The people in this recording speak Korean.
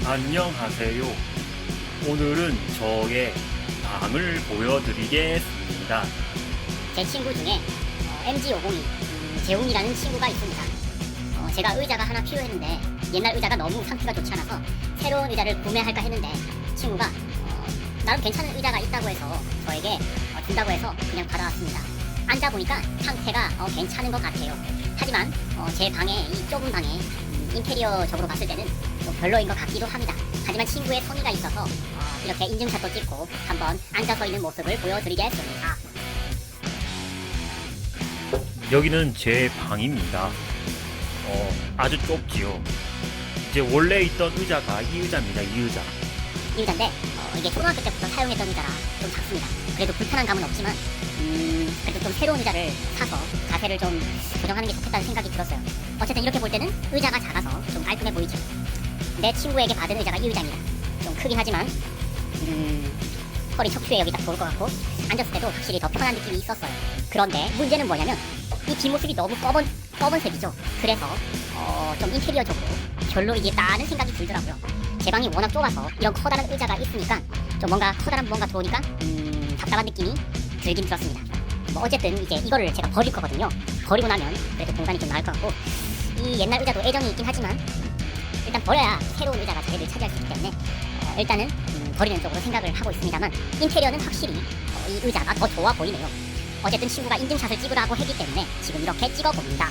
안녕하세요. 오늘은 저의 방을 보여드리겠습니다. 제 친구 중에 어, MG502 음, 재웅이라는 친구가 있습니다. 어, 제가 의자가 하나 필요했는데 옛날 의자가 너무 상태가 좋지 않아서 새로운 의자를 구매할까 했는데 친구가 어, 나름 괜찮은 의자가 있다고 해서 저에게 어, 준다고 해서 그냥 받아왔습니다. 앉아보니까 상태가 어, 괜찮은 것 같아요. 하지만 어, 제 방에 이 좁은 방에 음, 인테리어적으로 봤을 때는 좀 별로인 것 같기도 합니다. 하지만 친구의 성의가 있어서 어, 이렇게 인증샷도 찍고 한번 앉아서 있는 모습을 보여드리겠습니다. 여기는 제 방입니다. 어, 아주 좁지요. 이제 원래 있던 의자가 이 의자입니다. 이 의자. 이 의자인데 어, 이게 초등학교 때부터 사용했던 의자라 좀 작습니다. 그래도 불편한 감은 없지만 음, 그래도 좀 새로운 의자를 사서 자세를 좀 교정하는 게 좋겠다는 생각이 들었어요. 어쨌든 이렇게 볼 때는 의자가 작아서 좀 깔끔해 보이죠. 내 친구에게 받은 의자가 이 의자입니다. 좀 크긴 하지만 음, 허리 척추에 여기 딱 좋을 것 같고 앉았을 때도 확실히 더 편한 느낌이 있었어요. 그런데 문제는 뭐냐면 이 뒷모습이 너무 검은 검은색이죠. 그래서 어, 좀 인테리어적으로 별로이겠다는 생각이 들더라고요. 제 방이 워낙 좁아서 이런 커다란 의자가 있으니까 좀 뭔가 커다란 뭔가 좋으니까 음, 답답한 느낌이 들긴 들었습니다. 뭐 어쨌든 이제 이거를 제가 버릴 거거든요. 버리고 나면 그래도 공간이 좀 나을 것 같고 이 옛날 의자도 애정이 있긴 하지만 일단 버려야 새로운 의자가 자리를 차지할 수 있기 때문에 어, 일단은 음, 버리는 쪽으로 생각을 하고 있습니다만 인테리어는 확실히 어, 이 의자가 더 좋아 보이네요. 어쨌든 친구가 인증샷을 찍으라고 했기 때문에 지금 이렇게 찍어봅니다.